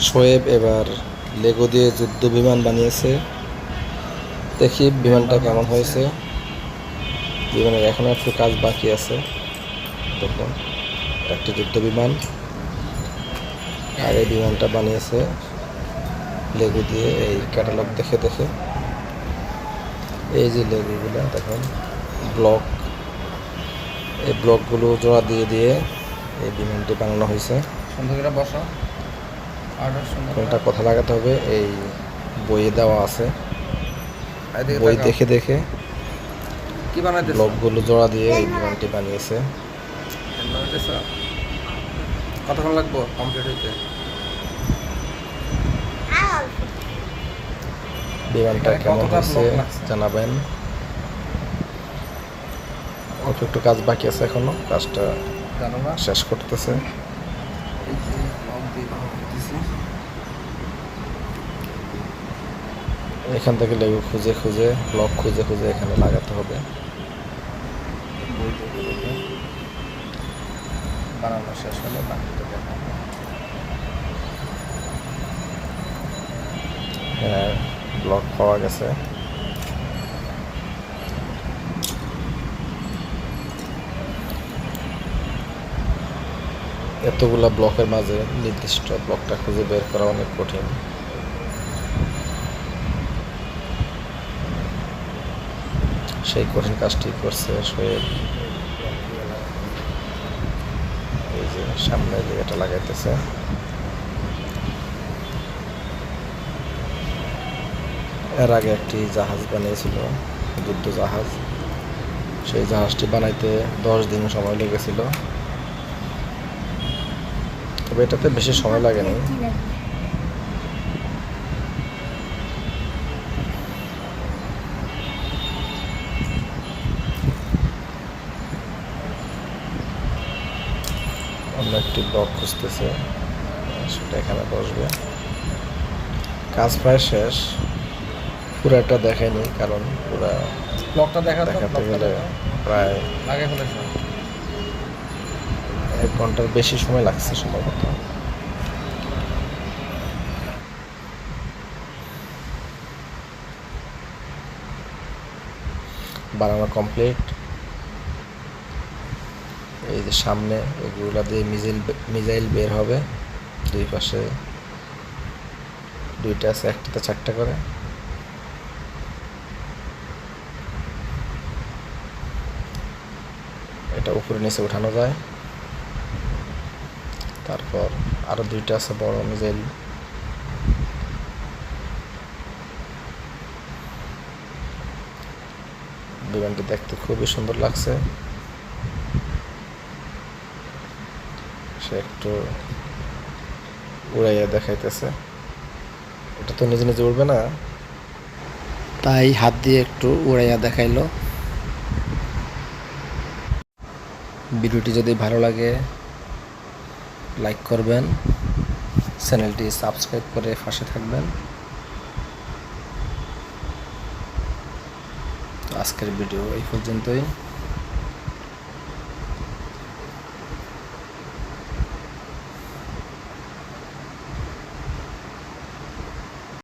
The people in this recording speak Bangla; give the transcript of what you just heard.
শোয়েব এবার লেগো দিয়ে যুদ্ধ বিমান বানিয়েছে। দেখি বিমানটা কেমন হয়েছে। বিমানের এখনও একটু কাজ বাকি আছে। দেখুন, একটি যুদ্ধ বিমান। আর এই বিমানটা বানিয়েছে লেগু দিয়ে এই ক্যাটালগ দেখে দেখে। এই যে লেগুগুলো, দেখুন, ব্লক। এই ব্লকগুলো জোড়া দিয়ে দিয়ে এই বিমানটি বানানো হয়েছে। বসো। কোনটা কথা লাগাতে হবে এই বইয়ে দেওয়া আছে। বই দেখে দেখে কি বানাইতেছ? ব্লকগুলো জোড়া দিয়ে এই বিমানটি বানিয়েছে। কতক্ষণ লাগবো কমপ্লিট হইতে? বিমানটা কেমন হয়েছে জানাবেন। অল্প একটু কাজ বাকি আছে এখনও? কাজটা জানো না। শেষ করতেছে এই যে লক দিয়ে বানাইতেছি। এখান থেকে লেগু খুঁজে খুঁজে ব্লক খুঁজে খুঁজে এখানে লাগাতে হবে। বানানো শেষ হলে বাকিটা দেখাবো। হ্যাঁ ব্লক পাওয়া গেছে। এতগুলা ব্লকের মাঝে নির্দিষ্ট ব্লকটা খুঁজে বের করা অনেক কঠিন। সেই কঠিন কাজটি করছে শোয়েব এই যে সামনে জায়গাটা লাগাইতেছে। এর আগে একটি জাহাজ বানিয়েছিল, যুদ্ধ জাহাজ। সেই জাহাজটি বানাইতে দশ দিন সময় লেগেছিল। তবে এটাতে বেশি সময় লাগেনি। অন্য একটি ব্লক খুঁজতেছে সেটা এখানে বসবে। কাজ প্রায় শেষ। পুরাটা দেখায়নি কারণ পুরা ব্লকটা দেখা দেখাতে গেলে প্রায় আগে এক ঘণ্টার বেশি সময় লাগছে সম্ভবত। বানানো কমপ্লিট এই যে সামনে এগুলা দিয়ে মিজাইল মিজাইল বের হবে। দুই পাশে দুইটা আছে, একটাতে চারটা করে। এটা উপরে নিচে উঠানো যায়। তারপর আরও দুইটা আছে, বড় মিজাইল বিমানটি দেখতে খুবই সুন্দর লাগছে। সে একটু উড়াইয়া দেখাইতেছে। এটা তো নিজে নিজে উড়বে না। তাই হাত দিয়ে একটু উড়াইয়া দেখাইলো। ভিডিওটি যদি ভালো লাগে, লাইক করবেন, চ্যানেলটি সাবস্ক্রাইব করে পাশে থাকবেন। আজকের ভিডিও এই পর্যন্তই।